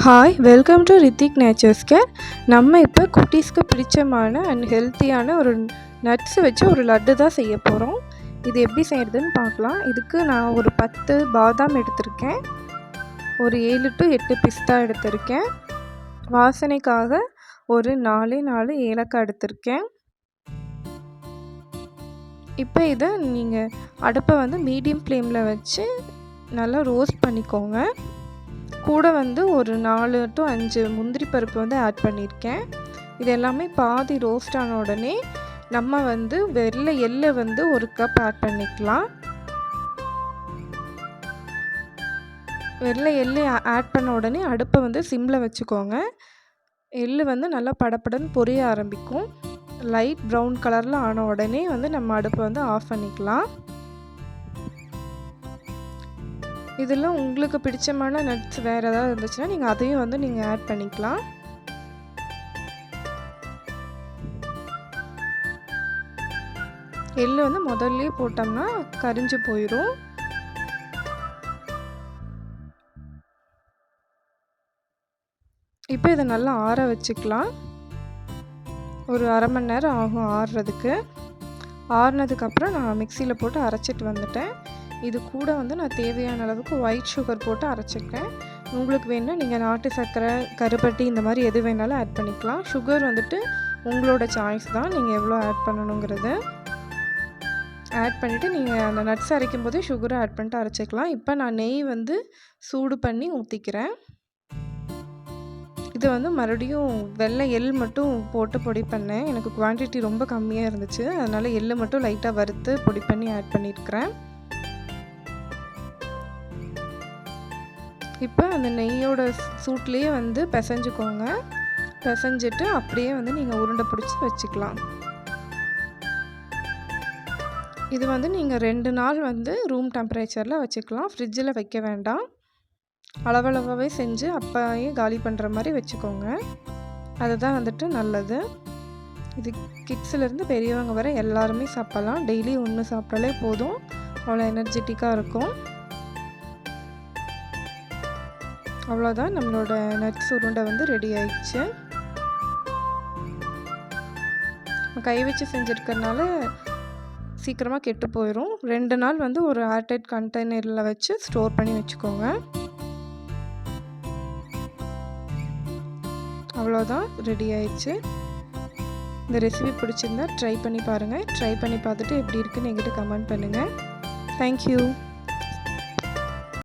Hi welcome to Rithik nature's care நம்ம இப்போ குட்டீஸ்க்கு பிடிச்சமான அண்ட் ஹெல்த்தியான ஒரு நட்ஸ் வச்சு ஒரு லட்டு தான் செய்ய போகிறோம் இது எப்படி செய்கிறதுன்னு பார்க்கலாம். இதுக்கு நான் ஒரு பத்து பாதாம் எடுத்திருக்கேன். ஒரு ஏழு டு எட்டு பிஸ்தா எடுத்திருக்கேன். வாசனைக்காக ஒரு நாலே நாலு ஏலக்காய் எடுத்திருக்கேன். இப்போ இதை நீங்கள் அடுப்பை வந்து மீடியம் ஃப்ளேமில் வச்சு நல்லா ரோஸ்ட் பண்ணிக்கோங்க. கூட வந்து ஒரு நாலு டு அஞ்சு முந்திரி பருப்பு வந்து ஆட் பண்ணியிருக்கேன் இது எல்லாமே பாதி ரோஸ்ட் ஆன உடனே நம்ம வந்து வெள்ளை எள்ளை வந்து ஒரு கப் ஆட் பண்ணிக்கலாம். வெள்ளை எள்ளு ஆட் பண்ண உடனே அடுப்பை வந்து சிம்மில் வச்சுக்கோங்க. எள்ளு வந்து நல்லா படப்படன்னு பொரிய ஆரம்பிக்கும். லைட் ப்ரௌன் கலரில் ஆன உடனே வந்து நம்ம அடுப்பை வந்து ஆஃப் பண்ணிக்கலாம். இதில் உங்களுக்கு பிடிச்சமான நட்ஸ் வேறு ஏதாவது இருந்துச்சுன்னா நீங்கள் அதையும் வந்து நீங்கள் ஆட் பண்ணிக்கலாம். எள்ளு வந்து முதல்ல போட்டோம்னா கரிஞ்சு போயிடும் இப்போ இதை நல்லா ஆற வச்சுக்கலாம். ஒரு அரை மணி நேரம் ஆகும் ஆறுறதுக்கு. ஆறுனதுக்கப்புறம் நான் மிக்சியில் போட்டு அரைச்சிட்டு வந்துட்டேன். இது கூட வந்து நான் தேவையான அளவுக்கு ஒயிட் சுகர் போட்டு அரைச்சிக்கிறேன் உங்களுக்கு வேணால் நீங்கள் நாட்டு சர்க்கரை கருப்பட்டி இந்த மாதிரி எது வேணாலும் ஆட் பண்ணிக்கலாம். சுகர் வந்துட்டு உங்களோட சாய்ஸ் தான். நீங்கள் எவ்வளோ ஆட் பண்ணணுங்கிறது. ஆட் பண்ணிவிட்டு நீங்கள் அந்த நட்ஸ் அரைக்கும் போதே சுகரை ஆட் பண்ணிட்டு அரைச்சிக்கலாம். இப்போ நான் நெய் வந்து சூடு பண்ணி ஊற்றிக்கிறேன் இது வந்து மறுபடியும் வெள்ளை எள் மட்டும் போட்டு பொடி பண்ணேன். எனக்கு குவான்டிட்டி ரொம்ப கம்மியாக இருந்துச்சு. அதனால் எள் மட்டும் லைட்டாக வறுத்து பொடி பண்ணி ஆட் பண்ணியிருக்கிறேன் இப்போ அந்த நெய்யோட சூட்லேயே வந்து பிசைஞ்சுக்கோங்க. பிசைஞ்சிட்டு அப்படியே வந்து நீங்கள் உருண்டை பிடிச்சி வச்சுக்கலாம். இது வந்து நீங்கள் ரெண்டு நாள் வந்து ரூம் டெம்பரேச்சரில் வச்சுக்கலாம். ஃப்ரிட்ஜில் வைக்க வேண்டாம். அளவளவாகவே செஞ்சு அப்போயே காலி பண்ணுற மாதிரி வச்சுக்கோங்க. அதுதான் வந்துட்டு நல்லது. இது கிட்ஸ்லேருந்து பெரியவங்க வரை எல்லாருமே சாப்பிட்லாம். டெய்லி ஒன்று சாப்பிட்டாலே போதும். அவ்வளோ எனர்ஜெட்டிக்காக இருக்கும். அவ்வளோதான் நம்மளோட நட்ஸ் உருண்டை வந்து ரெடி ஆயிடுச்சு. கை வச்சு செஞ்சுருக்கறனால சீக்கிரமாக கெட்டு போயிடும் ரெண்டு நாள் வந்து ஒரு ஏர்டைட் கண்டெய்னரில் வச்சு ஸ்டோர் பண்ணி வச்சுக்கோங்க. அவ்வளோதான் ரெடி ஆயிடுச்சு. இந்த ரெசிபி பிடிச்சிருந்தா ட்ரை பண்ணி பாருங்கள் ட்ரை பண்ணி பார்த்துட்டு எப்படி இருக்குன்னு எங்கிட்ட கமெண்ட் பண்ணுங்கள் தேங்க்யூ